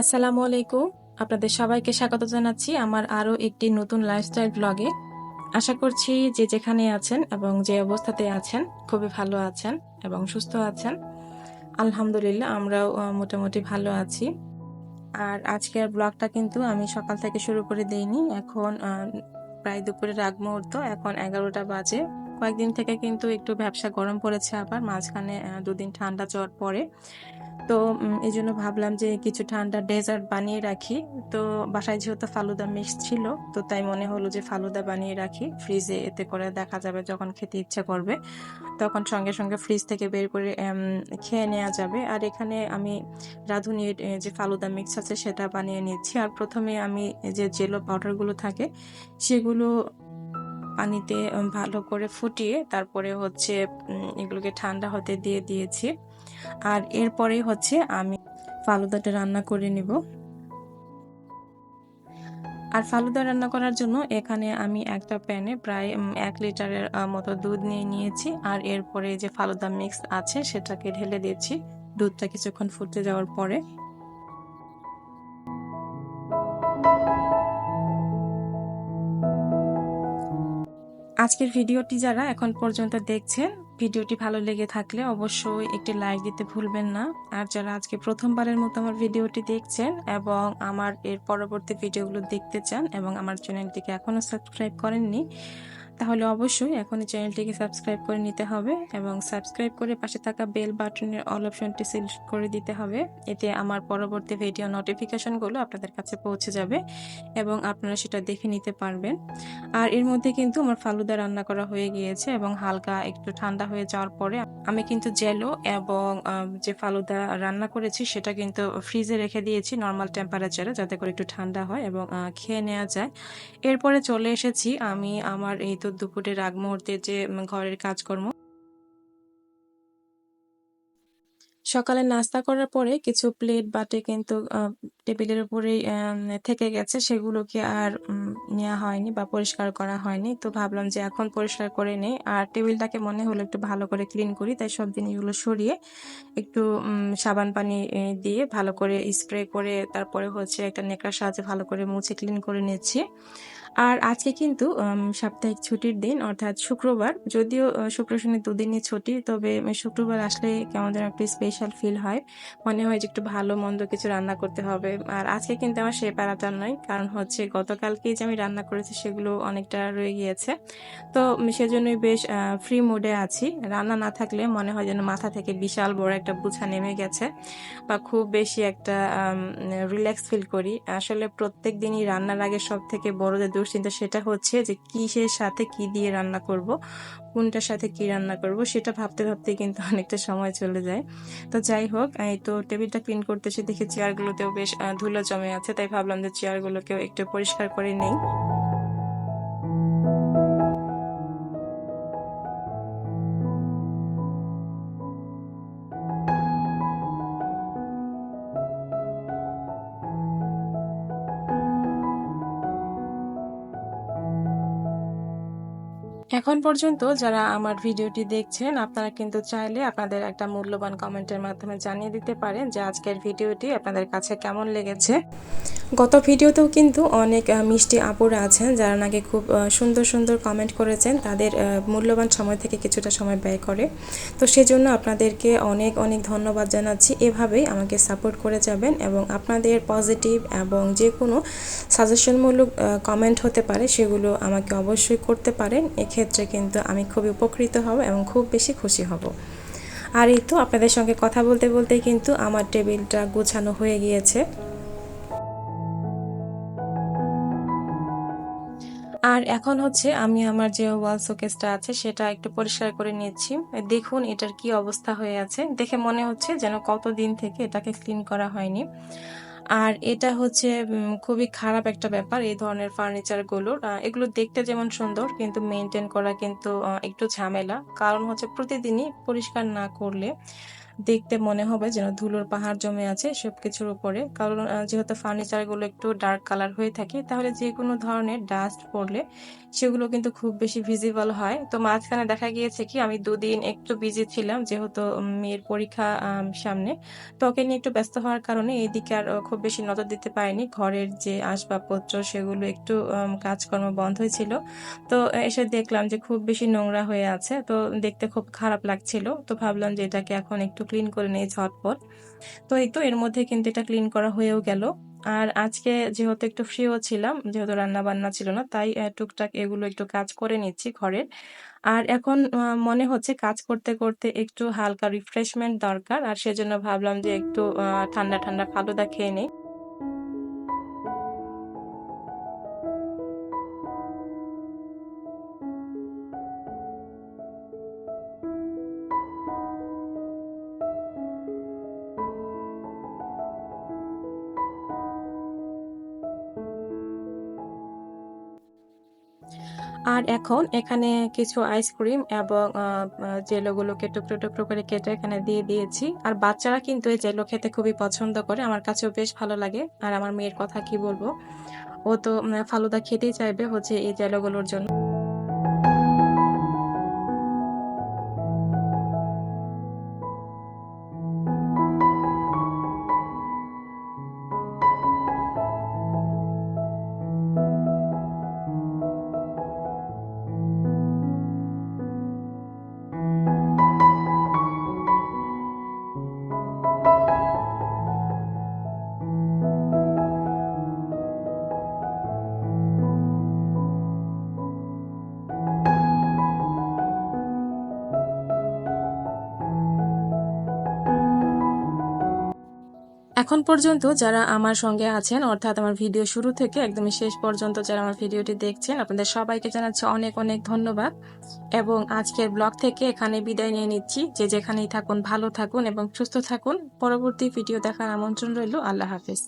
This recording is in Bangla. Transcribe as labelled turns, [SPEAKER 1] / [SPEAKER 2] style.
[SPEAKER 1] আসসালামু আলাইকুম। আপনাদের সবাইকে স্বাগত জানাচ্ছি আমার আরও একটি নতুন লাইফস্টাইল ব্লগে আশা করছি যে যেখানে আছেন এবং যে অবস্থাতে আছেন খুবই ভালো আছেন এবং সুস্থ আছেন। আলহামদুলিল্লাহ, আমরাও মোটামুটি ভালো আছি। আর আজকের ব্লগটা কিন্তু আমি সকাল থেকে শুরু করে দেইনি। এখন প্রায় দুপুরের আগ মুহূর্ত, এখন এগারোটা বাজে। কয়েকদিন থেকে কিন্তু একটু ব্যবসা গরম পড়েছে আবার, মাঝখানে দুদিন ঠান্ডা জ্বর পড়ে। তো এই জন্য ভাবলাম যে কিছু ঠান্ডা ডেজার্ট বানিয়ে রাখি। তো, বাসায় যেহেতু ফালুদা মিক্স ছিল, তো তাই মনে হলো যে ফালুদা বানিয়ে রাখি। ফ্রিজে এতে করে দেখা যাবে যখন খেতে ইচ্ছা করবে। তখন সঙ্গে সঙ্গে ফ্রিজ থেকে বের করে খেয়ে নেওয়া যাবে। আর এখানে আমি রাঁধুনির যে ফালুদা মিক্স আছে সেটা বানিয়ে নিচ্ছি। আর প্রথমে আমি যে জেলো পাউডারগুলো থাকে, সেগুলো পানিতে ভালো করে ফুটিয়ে তারপরে হচ্ছে এগুলোকে ঠান্ডা হতে দিয়ে দিয়েছি। আর এরপরে হচ্ছে আমি ফালুদাটা রান্না করে নিব। আর ফালুদা রান্না করার জন্য এখানে আমি একটা প্যানে প্রায় এক লিটারের মতো দুধ নিয়ে নিয়েছি। আর এরপরে যে ফালুদা মিক্স আছে সেটাকে ঢেলে দিয়েছি। দুধটা কিছুক্ষণ ফুটে যাওয়ার পরে আজকের ভিডিওটি যারা এখন পর্যন্ত দেখছেন, ভিডিওটি ভালো লেগে থাকলে অবশ্যই একটি লাইক দিতে ভুলবেন না। আর যারা আজকে প্রথমবারের মতো আমার ভিডিওটি দেখছেন এবং আমার এর পরবর্তী ভিডিওগুলো দেখতে চান এবং আমার চ্যানেলটিকে এখনও সাবস্ক্রাইব করেননি তাহলে অবশ্যই এখন এই চ্যানেলটিকে সাবস্ক্রাইব করে নিতে হবে এবং সাবস্ক্রাইব করে পাশে থাকা বেল বাটনের অল অপশনটি সিলেক্ট করে দিতে হবে। এতে আমার পরবর্তী ভিডিও নোটিফিকেশনগুলো আপনাদের কাছে পৌঁছে যাবে এবং আপনারা সেটা দেখে নিতে পারবেন। আর এর মধ্যে কিন্তু আমার ফালুদা রান্না করা হয়ে গিয়েছে এবং হালকা একটু ঠান্ডা হয়ে যাওয়ার পরে আমি কিন্তু জেলো এবং যে ফালুদা রান্না করেছি সেটা কিন্তু ফ্রিজে রেখে দিয়েছি নর্মাল টেম্পারেচারে যাতে করে একটু ঠান্ডা হয় এবং খেয়ে নেওয়া যায়। এরপরে চলে এসেছি আমি আমার এই তো দুপুরের আগ মুহূর্তে যে ঘরের কাজকর্ম। সকালে নাস্তা করার পরে কিছু প্লেট বাটে কিন্তু টেবিলের উপরেই আম, থেকে গেছে। সেগুলোকে আর নেওয়া হয়নি বা পরিষ্কার করা হয়নি। তো ভাবলাম যে এখন পরিষ্কার করে নেই। আর টেবিলটাকে মনে হলো একটু ভালো করে ক্লিন করি তাই সব জিনিসগুলো সরিয়ে একটু সাবান পানি দিয়ে ভালো করে স্প্রে করে তারপরে হচ্ছে একটা নেকড়ার সাহায্যে ভালো করে মুছে ক্লিন করে নিচ্ছি। আর আজকে কিন্তু সাপ্তাহিক ছুটির দিন, অর্থাৎ শুক্রবার। যদিও শুক্র শনি দুদিনই ছুটি, তবে শুক্রবার আসলে কেমন যেন একটু স্পেশাল ফিল হয়। মনে হয় যে একটু ভালো মন্দ কিছু রান্না করতে হবে। আর আজকে কিন্তু আমার সেই প্যারাটা নয়, কারণ হচ্ছে গতকালকেই যে আমি রান্না করেছি সেগুলো অনেকটা রয়ে গিয়েছে। তো সেজন্যই বেশ ফ্রি মুডে আছি। রান্না না থাকলে মনে হয় যেন মাথা থেকে বিশাল বড় একটা বোঝা নেমে গেছে বা খুব বেশি একটা রিল্যাক্স ফিল করি। আসলে প্রত্যেক দিনই রান্নার আগে সব থেকে বড় যে দুশ্চিন্তা সেটা হচ্ছে যে কিসের সাথে কি দিয়ে রান্না করব, কোনটার সাথে কি রান্না করব, সেটা ভাবতে ভাবতে কিন্তু অনেকটা সময় চলে যায়। তো যাই হোক, এই তো টেবিলটা ক্লিন করতেছি, দেখি চেয়ারগুলোতেও বেশ ধুলো জমে আছে, তাই ভাবলাম যে চেয়ারগুলোকেও একটু পরিষ্কার করে নেই। এখন পর্যন্ত যারা আমার ভিডিওটি দেখছেন, আপনারা কিন্তু চাইলে আপনাদের একটা মূল্যবান কমেন্টের মাধ্যমে জানিয়ে দিতে পারেন যে আজকের ভিডিওটি আপনাদের কাছে কেমন লেগেছে। গত ভিডিওতেও কিন্তু অনেক মিষ্টি আপুরা আছেন যারা নাকি খুব সুন্দর সুন্দর কমেন্ট করেছেন। তাদের মূল্যবান সময় থেকে কিছুটা সময় ব্যয় করে। তো সেজন্য আপনাদেরকে অনেক অনেক ধন্যবাদ জানাচ্ছি। এভাবেই আমাকে সাপোর্ট করে যাবেন এবং আপনাদের পজিটিভ এবং যে কোনো সাজেশনমূলক কমেন্ট হতে পারে সেগুলো আমাকে অবশ্যই করতে পারেন। এক্ষেত্রে কিন্তু আমি খুবই উপকৃত হব এবং খুব বেশি খুশি হব। আর এই তো আপনাদের সঙ্গে কথা বলতে বলতে কিন্তু আমার টেবিলটা গোছানো হয়ে গিয়েছে। আর এখন হচ্ছে আমি আমার যে ওয়াল শোকেসটা আছে সেটা একটু পরিষ্কার করে নিচ্ছি। দেখুন এটার কি অবস্থা হয়ে আছে। দেখে মনে হচ্ছে যেন কতদিন থেকে এটাকে ক্লিন করা হয়নি। আর এটা হচ্ছে খুবই খারাপ একটা ব্যাপার এই ধরনের ফার্নিচারগুলোর। এগুলো দেখতে যেমন সুন্দর, কিন্তু মেনটেন করা কিন্তু একটু ঝামেলা। কারণ হচ্ছে প্রতিদিনই পরিষ্কার না করলে দেখতে মনে হবে যেন ধুলোর পাহাড় জমে আছে সবকিছুর উপরে। কারণ যেহেতু ফার্নিচারগুলো একটু ডার্ক কালার হয়ে থাকে, তাহলে যে কোনো ধরনের ডাস্ট পড়লে সেগুলো কিন্তু খুব বেশি ভিজিবল হয়। তো মাঝখানে দেখা গিয়েছে কি, আমি দুদিন একটু বিজি ছিলাম, যেহেতু মেয়ের পরীক্ষা সামনে। তো ওকে নিয়ে একটু ব্যস্ত হওয়ার কারণে এইদিকে আর খুব বেশি নজর দিতে পারিনি। ঘরের যে আসবাবপত্র, সেগুলো একটু কাজকর্ম বন্ধ হয়েছিল। তো এসে দেখলাম যে খুব বেশি নোংরা হয়ে আছে। তো দেখতে খুব খারাপ লাগছিল। তো ভাবলাম যে এটাকে এখন একটু ক্লিন করে নেই ঝটপট। তো এই তো এর মধ্যে কিন্তু এটা ক্লিন করা হয়েও গেল। আর আজকে যেহেতু একটু ফ্রিও ছিলাম, যেহেতু রান্না বান্না ছিল না, তাই টুকটাক এগুলো একটু কাজ করে নিচ্ছি ঘরের। আর এখন মনে হচ্ছে কাজ করতে করতে একটু হালকা রিফ্রেশমেন্ট দরকার। আর সেজন্য ভাবলাম যে একটু ঠান্ডা ঠান্ডা ফালুদা খেয়ে নেই। আর এখন এখানে কিছু আইসক্রিম এবং জেলোগুলোকে টুকরো টুকরো করে কেটে এখানে দিয়ে দিয়েছি। আর বাচ্চারা কিন্তু এই জেলো খেতে খুবই পছন্দ করে। আমার কাছেও বেশ ভালো লাগে। আর আমার মেয়ের কথা কি বলব? ও তো ফালুদা খেতেই চাইবে হচ্ছে এই জেলোগুলোর জন্য। এখন পর্যন্ত যারা আমার সঙ্গে আছেন, অর্থাৎ আমার ভিডিও শুরু থেকে একদমই শেষ পর্যন্ত যারা আমার ভিডিওটি দেখছেন, আপনাদের সবাইকে জানাচ্ছি অনেক অনেক ধন্যবাদ। এবং আজকের ব্লগ থেকে এখানে বিদায় নিয়ে নিচ্ছি। যে যেখানেই থাকুন, ভালো থাকুন এবং সুস্থ থাকুন। পরবর্তী ভিডিও দেখার আমন্ত্রণ রইল। আল্লাহ হাফেজ।